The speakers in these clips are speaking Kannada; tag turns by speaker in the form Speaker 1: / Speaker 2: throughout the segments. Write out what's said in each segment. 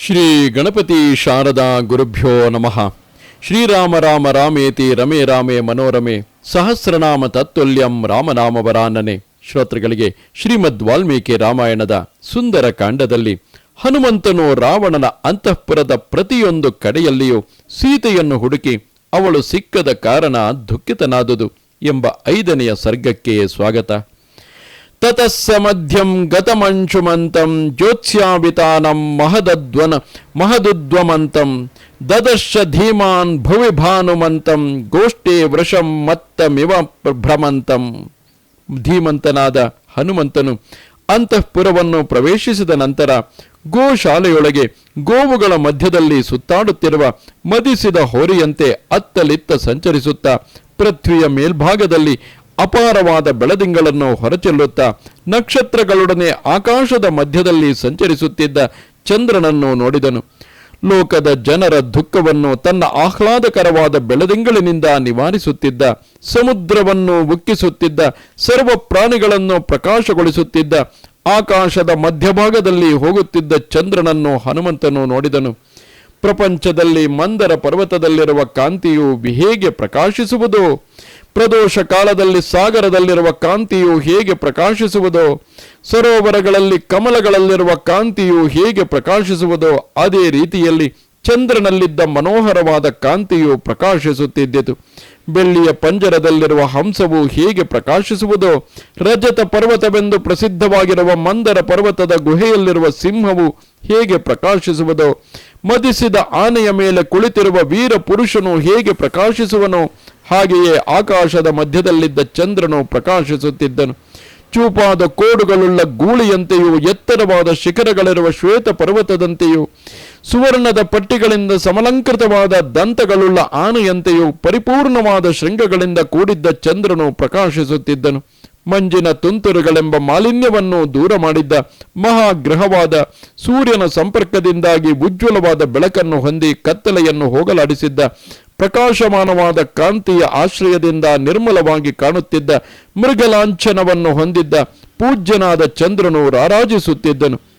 Speaker 1: ಶ್ರೀ ಗಣಪತಿ ಶಾರದಾ ಗುರುಭ್ಯೋ ನಮಃ. ಶ್ರೀರಾಮ ರಾಮ ರಾಮೇತಿ ರಮೇ ರಾಮೇ ಮನೋರಮೆ ಸಹಸ್ರನಾಮ ತತ್ವಲ್ಯಂ ರಾಮನಾಮವರಾನನೆ. ಶ್ರೋತೃಗಳಿಗೆ ಶ್ರೀಮದ್ ವಾಲ್ಮೀಕಿ ರಾಮಾಯಣದ ಸುಂದರ ಕಾಂಡದಲ್ಲಿ ಹನುಮಂತನು ರಾವಣನ ಅಂತಃಪುರದ ಪ್ರತಿಯೊಂದು ಕಡೆಯಲ್ಲಿಯೂ ಸೀತೆಯನ್ನು ಹುಡುಕಿ ಅವಳು ಸಿಕ್ಕದ ಕಾರಣ ದುಃಖಿತನಾದುದು ಎಂಬ ಐದನೆಯ ಸರ್ಗಕ್ಕೆ ಸ್ವಾಗತ. ತತಸ್ಸ ಮಧ್ಯಂ ಗತಮಂಶುಮಂತಂ ಜ್ಯೋತ್ಸ್ಯಾವಿತಾನಂ ಮಹದದ್ವನ ಮಹದುದ್ವಮಂತಂ ದದರ್ಶ ಧೀಮಾನ್ ಭುವಿ ಭಾನುಮಂತಂ ಗೋಷ್ಠೇ ವೃಷಂ ಮತ್ತಮಿವ ಭ್ರಮಂತಂ ಧೀಮಂತನಾದ ಹನುಮಂತನು ಅಂತಃಪುರವನ್ನು ಪ್ರವೇಶಿಸಿದ ನಂತರ ಗೋಶಾಲೆಯೊಳಗೆ ಗೋವುಗಳ ಮಧ್ಯದಲ್ಲಿ ಸುತ್ತಾಡುತ್ತಿರುವ ಮದಿಸಿದ ಹೋರಿಯಂತೆ ಅತ್ತಲಿತ್ತ ಸಂಚರಿಸುತ್ತಾ ಪೃಥ್ವಿಯ ಮೇಲ್ಭಾಗದಲ್ಲಿ ಅಪಾರವಾದ ಬೆಳದಿಂಗಳನ್ನು ಹೊರಚೆಲ್ಲುತ್ತಾ ನಕ್ಷತ್ರಗಳೊಡನೆ ಆಕಾಶದ ಮಧ್ಯದಲ್ಲಿ ಸಂಚರಿಸುತ್ತಿದ್ದ ಚಂದ್ರನನ್ನು ನೋಡಿದನು. ಲೋಕದ ಜನರ ದುಃಖವನ್ನು ತನ್ನ ಆಹ್ಲಾದಕರವಾದ ಬೆಳದಿಂಗಳಿನಿಂದ ನಿವಾರಿಸುತ್ತಿದ್ದ, ಸಮುದ್ರವನ್ನು ಉಕ್ಕಿಸುತ್ತಿದ್ದ, ಸರ್ವ ಪ್ರಾಣಿಗಳನ್ನು ಪ್ರಕಾಶಗೊಳಿಸುತ್ತಿದ್ದ, ಆಕಾಶದ ಮಧ್ಯಭಾಗದಲ್ಲಿ ಹೋಗುತ್ತಿದ್ದ ಚಂದ್ರನನ್ನು ಹನುಮಂತನು ನೋಡಿದನು. ಪ್ರಪಂಚದಲ್ಲಿ ಮಂದರ ಪರ್ವತದಲ್ಲಿರುವ ಕಾಂತಿಯು ಹೇಗೆ ಪ್ರಕಾಶಿಸುವುದು? ಪ್ರದೋಷ ಕಾಲದಲ್ಲಿ ಸಾಗರದಲ್ಲಿರುವ ಕಾಂತಿಯು ಹೇಗೆ ಪ್ರಕಾಶಿಸುವುದು? ಸರೋವರಗಳಲ್ಲಿ ಕಮಲಗಳಲ್ಲಿರುವ ಕಾಂತಿಯು ಹೇಗೆ ಪ್ರಕಾಶಿಸುವುದೋ? ಅದೇ ರೀತಿಯಲ್ಲಿ ಚಂದ್ರನಲ್ಲಿದ್ದ ಮನೋಹರವಾದ ಕಾಂತಿಯು ಪ್ರಕಾಶಿಸುತ್ತಿದ್ದಿತು. ಬೆಳ್ಳಿಯ ಪಂಜರದಲ್ಲಿರುವ ಹಂಸವು ಹೇಗೆ ಪ್ರಕಾಶಿಸುವುದೋ, ರಜತ ಪರ್ವತವೆಂದು ಪ್ರಸಿದ್ಧವಾಗಿರುವ ಮಂದರ ಪರ್ವತದ ಗುಹೆಯಲ್ಲಿರುವ ಸಿಂಹವು ಹೇಗೆ ಪ್ರಕಾಶಿಸುವುದೋ, ಮದಿಸಿದ ಆನೆಯ ಮೇಲೆ ಕುಳಿತಿರುವ ವೀರ ಪುರುಷನು ಹೇಗೆ ಪ್ರಕಾಶಿಸುವನೋ, ಹಾಗೆಯೇ ಆಕಾಶದ ಮಧ್ಯದಲ್ಲಿದ್ದ ಚಂದ್ರನು ಪ್ರಕಾಶಿಸುತ್ತಿದ್ದನು. ಚೂಪಾದ ಕೋಡುಗಳುಳ್ಳ ಗೂಳಿಯಂತೆಯೂ ಎತ್ತರವಾದ ಶಿಖರಗಳಿರುವ ಶ್ವೇತ ಪರ್ವತದಂತೆಯೂ ಸುವರ್ಣದ ಪಟ್ಟಿಗಳಿಂದ ಸಮಲಂಕೃತವಾದ ದಂತಗಳುಳ್ಳ ಆನೆಯಂತೆಯೂ ಪರಿಪೂರ್ಣವಾದ ಶೃಂಗಗಳಿಂದ ಕೂಡಿದ್ದ ಚಂದ್ರನು ಪ್ರಕಾಶಿಸುತ್ತಿದ್ದನು. ಮಂಜಿನ ತುಂತುರುಗಳೆಂಬ ಮಾಲಿನ್ಯವನ್ನು ದೂರ ಮಾಡಿದ್ದ ಮಹಾಗ್ರಹವಾದ ಸೂರ್ಯನ ಸಂಪರ್ಕದಿಂದಾಗಿ ಉಜ್ವಲವಾದ ಬೆಳಕನ್ನು ಹೊಂದಿ ಕತ್ತಲೆಯನ್ನು ಹೋಗಲಾಡಿಸಿದ್ದ ಪ್ರಕಾಶಮಾನವಾದ ಕಾಂತಿಯ ಆಶ್ರಯದಿಂದ ನಿರ್ಮಲವಾಗಿ ಕಾಣುತ್ತಿದ್ದ ಮೃಗಲಾಂಛನವನ್ನು ಹೊಂದಿದ್ದ ಪೂಜ್ಯನಾದ ಚಂದ್ರನು ರಾರಾಜಿಸುತ್ತಿದ್ದನು.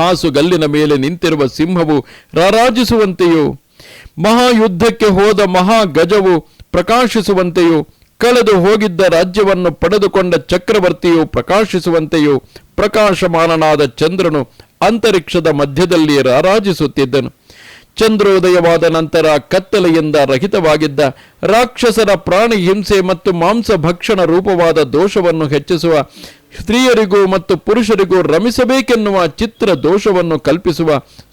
Speaker 1: ಹಾಸುಗಲ್ಲಿನ ಮೇಲೆ ನಿಂತಿರುವ ಸಿಂಹವು ರಾರಾಜಿಸುವಂತೆಯೂ, ಮಹಾಯುದ್ಧಕ್ಕೆ ಹೋದ ಮಹಾಗಜವು ಪ್ರಕಾಶಿಸುವಂತೆಯೂ, ಕಳೆದು ಹೋಗಿದ್ದ ರಾಜ್ಯವನ್ನು ಪಡೆದುಕೊಂಡ ಚಕ್ರವರ್ತಿಯು ಪ್ರಕಾಶಿಸುವಂತೆಯೂ ಪ್ರಕಾಶಮಾನನಾದ ಚಂದ್ರನು ಅಂತರಿಕ್ಷದ ಮಧ್ಯದಲ್ಲಿ ರಾರಾಜಿಸುತ್ತಿದ್ದನು. ಚಂದ್ರೋದಯವಾದ ನಂತರ ಕತ್ತಲೆಯಿಂದ ರಹಿತವಾಗಿದ್ದ ರಾಕ್ಷಸರ ಪ್ರಾಣಿ ಹಿಂಸೆ ಮತ್ತು ಮಾಂಸ ಭಕ್ಷಣ ರೂಪವಾದ ದೋಷವನ್ನು ಹೆಚ್ಚಿಸುವ ಸ್ತ್ರೀಯರಿಗೂ ಮತ್ತು ಪುರುಷರಿಗೂ ರಮಿಸಬೇಕೆನ್ನುವ ಚಿತ್ರ ದೋಷವನ್ನು ಕಲ್ಪಿಸುವ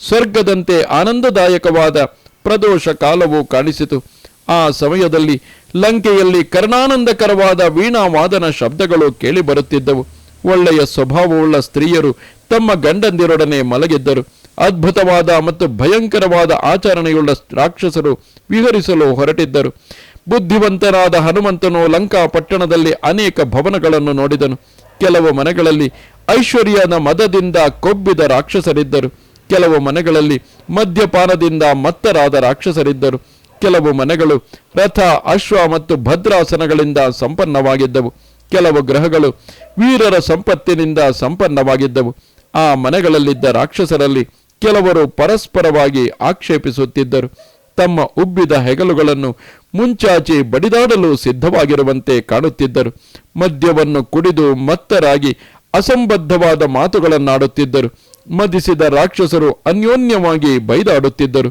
Speaker 1: ಸ್ವರ್ಗದಂತೆ ಆನಂದದಾಯಕವಾದ ಪ್ರದೋಷ ಕಾಲವು ಕಾಣಿಸಿತು. ಆ ಸಮಯದಲ್ಲಿ ಲಂಕೆಯಲ್ಲಿ ಕರ್ಣಾನಂದಕರವಾದ ವೀಣಾವಾದನ ಶಬ್ದಗಳು ಕೇಳಿಬರುತ್ತಿದ್ದವು ಒಳ್ಳೆಯ ಸ್ವಭಾವವುಳ್ಳ ಸ್ತ್ರೀಯರು ತಮ್ಮ ಗಂಡಂದಿರೊಡನೆ ಮಲಗಿದ್ದರು. ಅದ್ಭುತವಾದ ಮತ್ತು ಭಯಂಕರವಾದ ಆಚರಣೆಯುಳ್ಳ ರಾಕ್ಷಸರು ವಿಹರಿಸಲು ಹೊರಟಿದ್ದರು. ಬುದ್ಧಿವಂತನಾದ ಹನುಮಂತನು ಲಂಕಾ ಪಟ್ಟಣದಲ್ಲಿ ಅನೇಕ ಭವನಗಳನ್ನು ನೋಡಿದನು. ಕೆಲವು ಮನೆಗಳಲ್ಲಿ ಐಶ್ವರ್ಯದ ಮದದಿಂದ ಕೊಬ್ಬಿದ ರಾಕ್ಷಸರಿದ್ದರು. ಕೆಲವು ಮನೆಗಳಲ್ಲಿ ಮದ್ಯಪಾನದಿಂದ ಮತ್ತರಾದ ರಾಕ್ಷಸರಿದ್ದರು. ಕೆಲವು ಮನೆಗಳು ರಥ, ಅಶ್ವ ಮತ್ತು ಭದ್ರಾಸನಗಳಿಂದ ಸಂಪನ್ನವಾಗಿದ್ದವು. ಕೆಲವು ಗ್ರಹಗಳು ವೀರರ ಸಂಪತ್ತಿನಿಂದ ಸಂಪನ್ನವಾಗಿದ್ದವು. ಆ ಮನೆಗಳಲ್ಲಿದ್ದ ರಾಕ್ಷಸರಲ್ಲಿ ಕೆಲವರು ಪರಸ್ಪರವಾಗಿ ಆಕ್ಷೇಪಿಸುತ್ತಿದ್ದರು. ತಮ್ಮ ಉಬ್ಬಿದ ಹೆಗಲುಗಳನ್ನು ಮುಂಚಾಚೆ ಬಡಿದಾಡಲು ಸಿದ್ಧವಾಗಿರುವಂತೆ ಕಾಣುತ್ತಿದ್ದರು. ಮದ್ಯವನ್ನು ಕುಡಿದು ಮತ್ತರಾಗಿ ಅಸಂಬದ್ಧವಾದ ಮಾತುಗಳನ್ನಾಡುತ್ತಿದ್ದರು. ಮದಿಸಿದ ರಾಕ್ಷಸರು ಅನ್ಯೋನ್ಯವಾಗಿ ಬೈದಾಡುತ್ತಿದ್ದರು.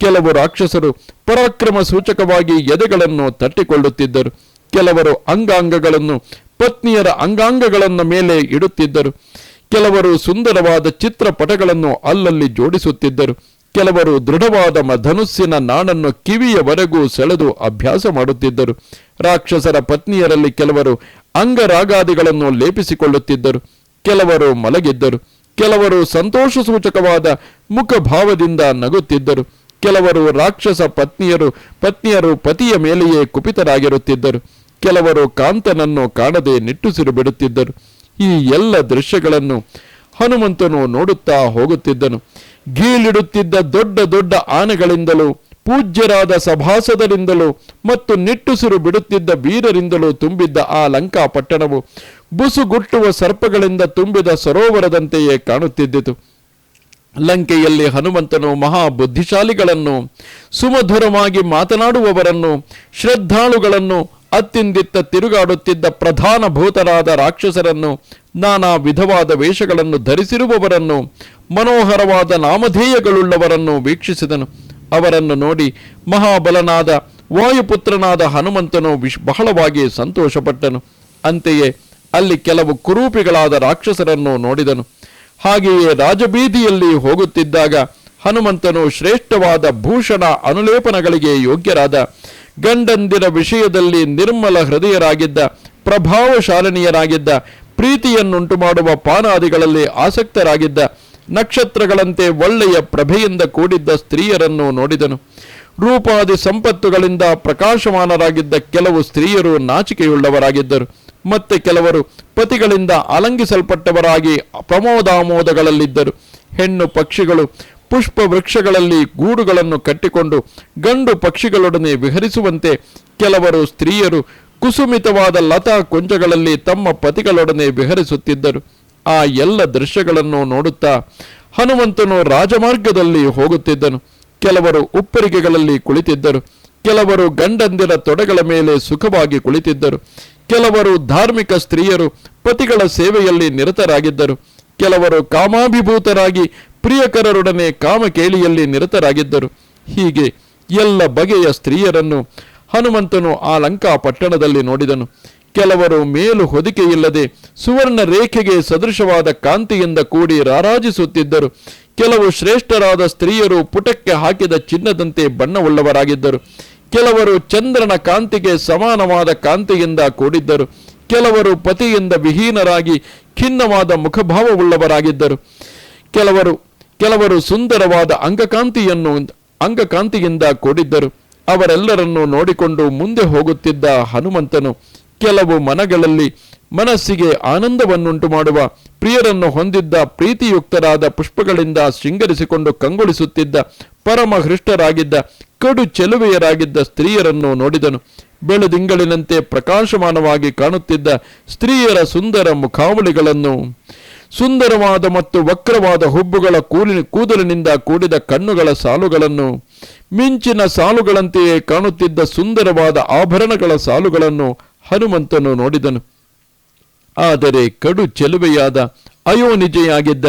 Speaker 1: ಕೆಲವು ರಾಕ್ಷಸರು ಪರಾಕ್ರಮ ಸೂಚಕವಾಗಿ ಎದೆಗಳನ್ನು ತಟ್ಟಿಕೊಳ್ಳುತ್ತಿದ್ದರು. ಕೆಲವರು ಅಂಗಾಂಗಗಳನ್ನು, ಪತ್ನಿಯರ ಅಂಗಾಂಗಗಳನ್ನು ಮೇಲೆ ಇಡುತ್ತಿದ್ದರು. ಕೆಲವರು ಸುಂದರವಾದ ಚಿತ್ರಪಟಗಳನ್ನು ಅಲ್ಲಲ್ಲಿ ಜೋಡಿಸುತ್ತಿದ್ದರು. ಕೆಲವರು ದೃಢವಾದ ಧನುಸ್ಸಿನ ನಾಣನ್ನು ಕಿವಿಯವರೆಗೂ ಸೆಳೆದು ಅಭ್ಯಾಸ ಮಾಡುತ್ತಿದ್ದರು. ರಾಕ್ಷಸರ ಪತ್ನಿಯರಲ್ಲಿ ಕೆಲವರು ಅಂಗರಾಗಾದಿಗಳನ್ನು ಲೇಪಿಸಿಕೊಳ್ಳುತ್ತಿದ್ದರು. ಕೆಲವರು ಮಲಗಿದ್ದರು. ಕೆಲವರು ಸಂತೋಷ ಸೂಚಕವಾದ ಮುಖಭಾವದಿಂದ ನಗುತ್ತಿದ್ದರು. ಕೆಲವರು ರಾಕ್ಷಸ ಪತ್ನಿಯರು ಪತ್ನಿಯರು ಪತಿಯ ಮೇಲೆಯೇ ಕುಪಿತರಾಗಿರುತ್ತಿದ್ದರು. ಕೆಲವರು ಕಾಂತನನ್ನು ಕಾಣದೆ ನಿಟ್ಟುಸಿರು ಬಿಡುತ್ತಿದ್ದರು. ಈ ಎಲ್ಲ ದೃಶ್ಯಗಳನ್ನು ಹನುಮಂತನು ನೋಡುತ್ತಾ ಹೋಗುತ್ತಿದ್ದನು. ಗೀಳಿಡುತ್ತಿದ್ದ ದೊಡ್ಡ ದೊಡ್ಡ ಆನೆಗಳಿಂದಲೂ, ಪೂಜ್ಯರಾದ ಸಭಾಸದರಿಂದಲೂ ಮತ್ತು ನಿಟ್ಟುಸಿರು ಬಿಡುತ್ತಿದ್ದ ವೀರರಿಂದಲೂ ತುಂಬಿದ್ದ ಆ ಲಂಕಾ ಪಟ್ಟಣವು ಬುಸುಗುಟ್ಟುವ ಸರ್ಪಗಳಿಂದ ತುಂಬಿದ ಸರೋವರದಂತೆಯೇ ಕಾಣುತ್ತಿದ್ದಿತು. ಲಂಕೆಯಲ್ಲಿ ಹನುಮಂತನು ಮಹಾ ಬುದ್ಧಿಶಾಲಿಗಳನ್ನು ಸುಮಧುರವಾಗಿ ಮಾತನಾಡುವವರನ್ನು, ಶ್ರದ್ಧಾಳುಗಳನ್ನು ಅತ್ತಿಂದಿತ್ತ ತಿರುಗಾಡುತ್ತಿದ್ದ ಪ್ರಧಾನ ಭೂತರಾದ ರಾಕ್ಷಸರನ್ನು ನಾನಾ ವಿಧವಾದ ವೇಷಗಳನ್ನು ಧರಿಸಿರುವವರನ್ನು, ಮನೋಹರವಾದ ನಾಮಧೇಯಗಳುಳ್ಳವರನ್ನು ವೀಕ್ಷಿಸಿದನು. ಅವರನ್ನು ನೋಡಿ ಮಹಾಬಲನಾದ, ವಾಯುಪುತ್ರನಾದ ಹನುಮಂತನು ವಿಶ್, ಬಹಳವಾಗಿ ಸಂತೋಷಪಟ್ಟನು. ಅಂತೆಯೇ ಅಲ್ಲಿ ಕೆಲವು ಕುರೂಪಿಗಳಾದ ರಾಕ್ಷಸರನ್ನು ನೋಡಿದನು. ಹಾಗೆಯೇ ರಾಜಬೀದಿಯಲ್ಲಿ ಹೋಗುತ್ತಿದ್ದಾಗ ಹನುಮಂತನು ಶ್ರೇಷ್ಠವಾದ ಭೂಷಣ ಅನುಲೇಪನಗಳಿಗೆ ಯೋಗ್ಯರಾದ ಗಂಡಂದಿರ ವಿಷಯದಲ್ಲಿ ನಿರ್ಮಲ ಹೃದಯರಾಗಿದ್ದ, ಪ್ರಭಾವಶಾಲಿನಿಯರಾಗಿದ್ದ ಪ್ರೀತಿಯನ್ನುಂಟು ಮಾಡುವ ಪಾನಾದಿಗಳಲ್ಲಿ ಆಸಕ್ತರಾಗಿದ್ದ ನಕ್ಷತ್ರಗಳಂತೆ ಒಳ್ಳೆಯ ಪ್ರಭೆಯಿಂದ ಕೂಡಿದ್ದ ಸ್ತ್ರೀಯರನ್ನು ನೋಡಿದನು. ರೂಪಾದಿ ಸಂಪತ್ತುಗಳಿಂದ ಪ್ರಕಾಶಮಾನರಾಗಿದ್ದ ಕೆಲವು ಸ್ತ್ರೀಯರು ನಾಚಿಕೆಯುಳ್ಳವರಾಗಿದ್ದರು. ಮತ್ತೆ ಕೆಲವರು ಪತಿಗಳಿಂದ ಅಲಂಗಿಸಲ್ಪಟ್ಟವರಾಗಿ ಪ್ರಮೋದಾಮೋದಗಳಲ್ಲಿದ್ದರು. ಹೆಣ್ಣು ಪಕ್ಷಿಗಳು ಪುಷ್ಪ ವೃಕ್ಷಗಳಲ್ಲಿ ಗೂಡುಗಳನ್ನು ಕಟ್ಟಿಕೊಂಡು ಗಂಡು ಪಕ್ಷಿಗಳೊಡನೆ ವಿಹರಿಸುವಂತೆ ಕೆಲವರು ಸ್ತ್ರೀಯರು ಕುಸುಮಿತವಾದ ಲತಾ ಕುಂಜಗಳಲ್ಲಿ ತಮ್ಮ ಪತಿಗಳೊಡನೆ ವಿಹರಿಸುತ್ತಿದ್ದರು. ಆ ಎಲ್ಲ ದೃಶ್ಯಗಳನ್ನು ನೋಡುತ್ತಾ ಹನುಮಂತನು ರಾಜಮಾರ್ಗದಲ್ಲಿ ಹೋಗುತ್ತಿದ್ದನು. ಕೆಲವರು ಉಪ್ಪರಿಗೆಗಳಲ್ಲಿ ಕುಳಿತಿದ್ದರು. ಕೆಲವರು ಗಂಡಂದಿರ ತೊಡೆಗಳ ಮೇಲೆ ಸುಖವಾಗಿ ಕುಳಿತಿದ್ದರು. ಕೆಲವರು ಧಾರ್ಮಿಕ ಸ್ತ್ರೀಯರು ಪತಿಗಳ ಸೇವೆಯಲ್ಲಿ ನಿರತರಾಗಿದ್ದರು. ಕೆಲವರು ಕಾಮಾಭಿಭೂತರಾಗಿ ಪ್ರಿಯಕರರೊಡನೆ ಕಾಮಕೇಳಿಯಲ್ಲಿ ನಿರತರಾಗಿದ್ದರು. ಹೀಗೆ ಎಲ್ಲ ಬಗೆಯ ಸ್ತ್ರೀಯರನ್ನು ಹನುಮಂತನು ಆ ಲಂಕಾ ಪಟ್ಟಣದಲ್ಲಿ ನೋಡಿದನು. ಕೆಲವರು ಮೇಲು ಹೊದಿಕೆಯಿಲ್ಲದೆ ಸುವರ್ಣ ರೇಖೆಗೆ ಸದೃಶವಾದ ಕಾಂತಿಯಿಂದ ಕೂಡಿ ರಾರಾಜಿಸುತ್ತಿದ್ದರು. ಕೆಲವು ಶ್ರೇಷ್ಠರಾದ ಸ್ತ್ರೀಯರು ಪುಟಕ್ಕೆ ಹಾಕಿದ ಚಿನ್ನದಂತೆ ಬಣ್ಣವುಳ್ಳವರಾಗಿದ್ದರು. ಕೆಲವರು ಚಂದ್ರನ ಕಾಂತಿಗೆ ಸಮಾನವಾದ ಕಾಂತಿಯಿಂದ ಕೂಡಿದ್ದರು. ಕೆಲವರು ಪತಿಯಿಂದ ವಿಹೀನರಾಗಿ ಖಿನ್ನವಾದ ಮುಖಭಾವವುಳ್ಳವರಾಗಿದ್ದರು. ಕೆಲವರು ಕೆಲವರು ಸುಂದರವಾದ ಅಂಗಕಾಂತಿಯನ್ನು, ಅಂಗಕಾಂತಿಯಿಂದ ಕೂಡಿದ್ದರು. ಅವರೆಲ್ಲರನ್ನು ನೋಡಿಕೊಂಡು ಮುಂದೆ ಹೋಗುತ್ತಿದ್ದ ಹನುಮಂತನು ಕೆಲವು ಮನಗಳಲ್ಲಿ ಮನಸ್ಸಿಗೆ ಆನಂದವನ್ನುಂಟು ಮಾಡುವ ಪ್ರಿಯರನ್ನು ಹೊಂದಿದ್ದ ಪ್ರೀತಿಯುಕ್ತರಾದ ಪುಷ್ಪಗಳಿಂದ ಶೃಂಗರಿಸಿಕೊಂಡು ಕಂಗೊಳಿಸುತ್ತಿದ್ದ ಪರಮ ಹೃಷ್ಟರಾಗಿದ್ದ ಕಡು ಚೆಲುವೆಯರಾಗಿದ್ದ ಸ್ತ್ರೀಯರನ್ನು ನೋಡಿದನು. ಬೆಳದಿಂಗಳಿನಂತೆ ಪ್ರಕಾಶಮಾನವಾಗಿ ಕಾಣುತ್ತಿದ್ದ ಸ್ತ್ರೀಯರ ಸುಂದರ ಮುಖಾವಳಿಗಳನ್ನು, ಸುಂದರವಾದ ಮತ್ತು ವಕ್ರವಾದ ಹುಬ್ಬುಗಳ ಕೂಲಿ ಕೂದಲಿನಿಂದ ಕೂಡಿದ ಕಣ್ಣುಗಳ ಸಾಲುಗಳನ್ನು ಮಿಂಚಿನ ಸಾಲುಗಳಂತೆಯೇ ಕಾಣುತ್ತಿದ್ದ ಸುಂದರವಾದ ಆಭರಣಗಳ ಸಾಲುಗಳನ್ನು ಹನುಮಂತನು ನೋಡಿದನು. ಆದರೆ ಕಡು ಚೆಲುವೆಯಾದ ಅಯೋನಿಜೆಯಾಗಿದ್ದ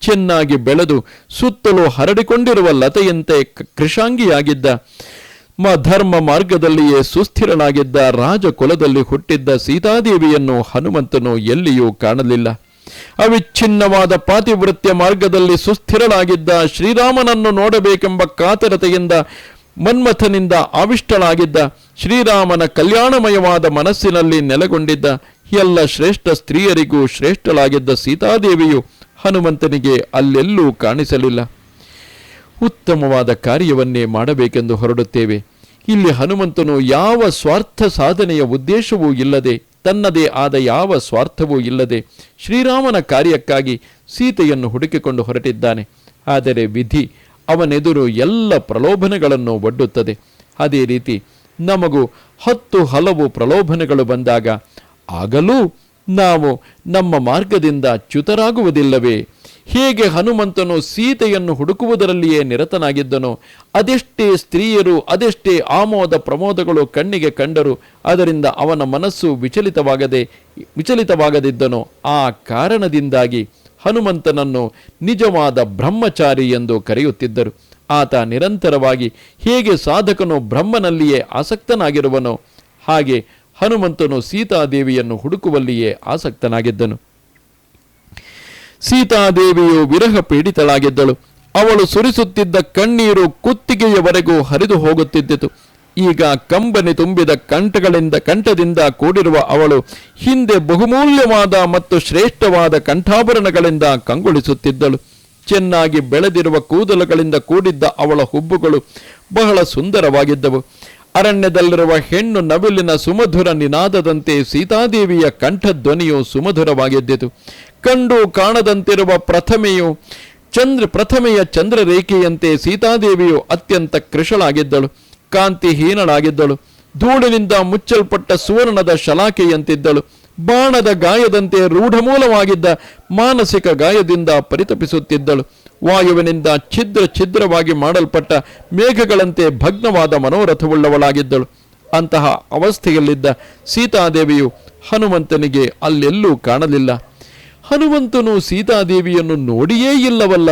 Speaker 1: ಚೆನ್ನಾಗಿ ಬೆಳೆದು ಸುತ್ತಲೂ ಹರಡಿಕೊಂಡಿರುವ ಲತೆಯಂತೆ ಕೃಷಾಂಗಿಯಾಗಿದ್ದ ಮ ಧರ್ಮ ಮಾರ್ಗದಲ್ಲಿಯೇ ಸುಸ್ಥಿರನಾಗಿದ್ದ ರಾಜಕುಲದಲ್ಲಿ ಹುಟ್ಟಿದ್ದ ಸೀತಾದೇವಿಯನ್ನು ಹನುಮಂತನು ಎಲ್ಲಿಯೂ ಕಾಣಲಿಲ್ಲ. ಅವಿಚ್ಛಿನ್ನವಾದ ಪಾತಿವೃತ್ಯ ಮಾರ್ಗದಲ್ಲಿ ಸುಸ್ಥಿರನಾಗಿದ್ದ ಶ್ರೀರಾಮನನ್ನು ನೋಡಬೇಕೆಂಬ ಕಾತರತೆಯಿಂದ ಮನ್ಮಥನಿಂದ ಆವಿಷ್ಟಳಾಗಿದ್ದ ಶ್ರೀರಾಮನ ಕಲ್ಯಾಣಮಯವಾದ ಮನಸ್ಸಿನಲ್ಲಿ ನೆಲೆಗೊಂಡಿದ್ದ ಎಲ್ಲ ಶ್ರೇಷ್ಠ ಸ್ತ್ರೀಯರಿಗೂ ಶ್ರೇಷ್ಠಳಾಗಿದ್ದ ಸೀತಾದೇವಿಯು ಹನುಮಂತನಿಗೆ ಅಲ್ಲೆಲ್ಲೂ ಕಾಣಿಸಲಿಲ್ಲ. ಉತ್ತಮವಾದ ಕಾರ್ಯವನ್ನೇ ಮಾಡಬೇಕೆಂದು ಹೊರಡುತ್ತೇವೆ. ಇಲ್ಲಿ ಹನುಮಂತನು ಯಾವ ಸ್ವಾರ್ಥ ಸಾಧನೆಯ ಉದ್ದೇಶವೂ ಇಲ್ಲದೆ ತನ್ನದೇ ಆದ ಯಾವ ಸ್ವಾರ್ಥವೂ ಇಲ್ಲದೆ ಶ್ರೀರಾಮನ ಕಾರ್ಯಕ್ಕಾಗಿ ಸೀತೆಯನ್ನು ಹುಡುಕಿಕೊಂಡು ಹೊರಟಿದ್ದಾನೆ. ಆದರೆ ವಿಧಿ ಅವನೆದುರು ಎಲ್ಲ ಪ್ರಲೋಭನೆಗಳನ್ನು ಒಡ್ಡುತ್ತದೆ. ಅದೇ ರೀತಿ ನಮಗೂ ಹತ್ತು ಹಲವು ಪ್ರಲೋಭನೆಗಳು ಬಂದಾಗ ಆಗಲೂ ನಾವು ನಮ್ಮ ಮಾರ್ಗದಿಂದ ಚ್ಯುತರಾಗುವುದಿಲ್ಲವೇ? ಹೇಗೆ ಹನುಮಂತನು ಸೀತೆಯನ್ನು ಹುಡುಕುವುದರಲ್ಲಿಯೇ ನಿರತನಾಗಿದ್ದನು. ಅದೆಷ್ಟೇ ಸ್ತ್ರೀಯರು, ಅದೆಷ್ಟೇ ಆಮೋದ ಪ್ರಮೋದಗಳು ಕಣ್ಣಿಗೆ ಕಂಡರು, ಅದರಿಂದ ಅವನ ಮನಸ್ಸು ವಿಚಲಿತವಾಗದೆ, ವಿಚಲಿತವಾಗದಿದ್ದನು. ಆ ಕಾರಣದಿಂದಾಗಿ ಹನುಮಂತನನ್ನು ನಿಜವಾದ ಬ್ರಹ್ಮಚಾರಿ ಎಂದು ಕರೆಯುತ್ತಿದ್ದರು. ಆತ ನಿರಂತರವಾಗಿ ಹೇಗೆ ಸಾಧಕನು ಬ್ರಹ್ಮನಲ್ಲಿಯೇ ಆಸಕ್ತನಾಗಿರುವನೋ ಹಾಗೆ ಹನುಮಂತನು ಸೀತಾದೇವಿಯನ್ನು ಹುಡುಕುವಲ್ಲಿಯೇ ಆಸಕ್ತನಾಗಿದ್ದನು. ಸೀತಾದೇವಿಯು ವಿರಹ ಪೀಡಿತಳಾಗಿದ್ದಳು. ಅವಳು ಸುರಿಸುತ್ತಿದ್ದ ಕಣ್ಣೀರು ಕುತ್ತಿಗೆಯವರೆಗೂ ಹರಿದು ಹೋಗುತ್ತಿದ್ದಿತು. ಈಗ ಕಂಬನಿ ತುಂಬಿದ ಕಂಠಗಳಿಂದ ಕಂಠದಿಂದ ಕೂಡಿರುವ ಅವಳು ಹಿಂದೆ ಬಹುಮೂಲ್ಯವಾದ ಮತ್ತು ಶ್ರೇಷ್ಠವಾದ ಕಂಠಾಭರಣಗಳಿಂದ ಕಂಗೊಳಿಸುತ್ತಿದ್ದಳು. ಚೆನ್ನಾಗಿ ಬೆಳೆದಿರುವ ಕೂದಲುಗಳಿಂದ ಕೂಡಿದ್ದ ಅವಳ ಹುಬ್ಬುಗಳು ಬಹಳ ಸುಂದರವಾಗಿದ್ದವು. ಅರಣ್ಯದಲ್ಲಿರುವ ಹೆಣ್ಣು ನವಿಲಿನ ಸುಮಧುರ ನಿನಾದದಂತೆ ಸೀತಾದೇವಿಯ ಕಂಠಧ್ವನಿಯು ಸುಮಧುರವಾಗಿದ್ದಿತು. ಕಂಡು ಕಾಣದಂತಿರುವ ಪ್ರಥಮೆಯು ಚಂದ್ರ ಪ್ರಥಮೆಯ ಚಂದ್ರರೇಖೆಯಂತೆ ಸೀತಾದೇವಿಯು ಅತ್ಯಂತ ಕೃಶಳಾಗಿದ್ದಳು, ಕಾಂತಿಹೀನಳಾಗಿದ್ದಳು. ಧೂಳಿನಿಂದ ಮುಚ್ಚಲ್ಪಟ್ಟ ಸುವರ್ಣದ ಶಲಾಖೆಯಂತಿದ್ದಳು. ಬಾಣದ ಗಾಯದಂತೆ ರೂಢಮೂಲವಾಗಿದ್ದ ಮಾನಸಿಕ ಗಾಯದಿಂದ ಪರಿತಪಿಸುತ್ತಿದ್ದಳು. ವಾಯುವಿನಿಂದ ಛಿದ್ರ ಛಿದ್ರವಾಗಿ ಮಾಡಲ್ಪಟ್ಟ ಮೇಘಗಳಂತೆ ಭಗ್ನವಾದ ಮನೋರಥವುಳ್ಳವಳಾಗಿದ್ದಳು. ಅಂತಹ ಅವಸ್ಥೆಯಲ್ಲಿದ್ದ ಸೀತಾದೇವಿಯು ಹನುಮಂತನಿಗೆ ಅಲ್ಲೆಲ್ಲೂ ಕಾಣಲಿಲ್ಲ. ಹನುಮಂತನು ಸೀತಾದೇವಿಯನ್ನು ನೋಡಿಯೇ ಇಲ್ಲವಲ್ಲ.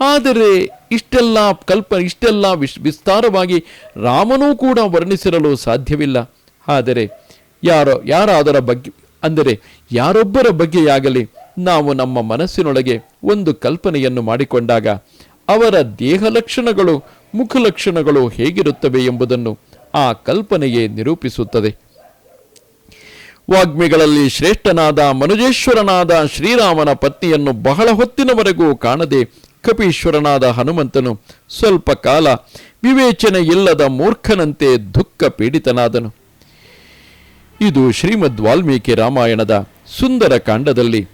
Speaker 1: ಆದರೆ ಇಷ್ಟೆಲ್ಲ ಕಲ್ಪ ಇಷ್ಟೆಲ್ಲ ವಿಶ್ ವಿಸ್ತಾರವಾಗಿ ರಾಮನೂ ಕೂಡ ವರ್ಣಿಸಿರಲು ಸಾಧ್ಯವಿಲ್ಲ. ಆದರೆ ಯಾರೋ ಯಾರಾದರ ಬಗ್ಗೆ ಅಂದರೆ ಯಾರೊಬ್ಬರ ಬಗ್ಗೆಯಾಗಲಿ ನಾವು ನಮ್ಮ ಮನಸ್ಸಿನೊಳಗೆ ಒಂದು ಕಲ್ಪನೆಯನ್ನು ಮಾಡಿಕೊಂಡಾಗ ಅವರ ದೇಹ ಲಕ್ಷಣಗಳು ಮುಖಲಕ್ಷಣಗಳು ಹೇಗಿರುತ್ತವೆ ಎಂಬುದನ್ನು ಆ ಕಲ್ಪನೆಯೇ ನಿರೂಪಿಸುತ್ತದೆ. ವಾಗ್ಮಿಗಳಲ್ಲಿ ಶ್ರೇಷ್ಠನಾದ ಮನುಜೇಶ್ವರನಾದ ಶ್ರೀರಾಮನ ಪತ್ನಿಯನ್ನು ಬಹಳ ಹೊತ್ತಿನವರೆಗೂ ಕಾಣದೆ ಕಪೀಶ್ವರನಾದ ಹನುಮಂತನು ಸ್ವಲ್ಪ ಕಾಲ ವಿವೇಚನೆ ಇಲ್ಲದ ಮೂರ್ಖನಂತೆ ದುಃಖ ಪೀಡಿತನಾದನು. ಇದು ಶ್ರೀಮದ್ ವಾಲ್ಮೀಕಿ ರಾಮಾಯಣದ ಸುಂದರ ಕಾಂಡದಲ್ಲಿ